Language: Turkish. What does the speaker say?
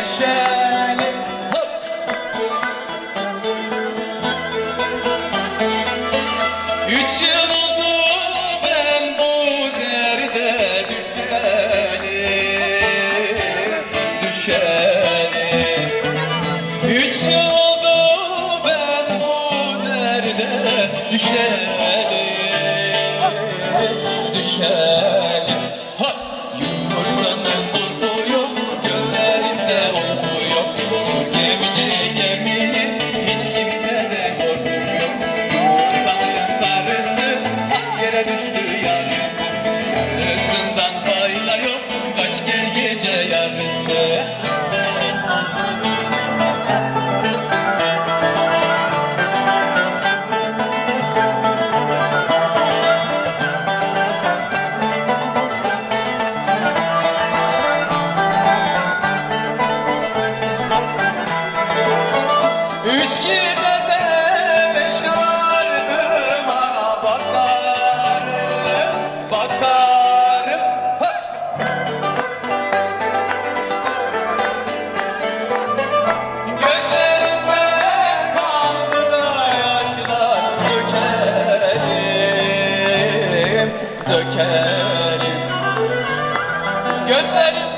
neşeli Hop! Üç yıl oldu ben bu derde düşeli Düşeli Üç yıl oldu ben bu derde düşeli Düşeli dökerim. Gözlerim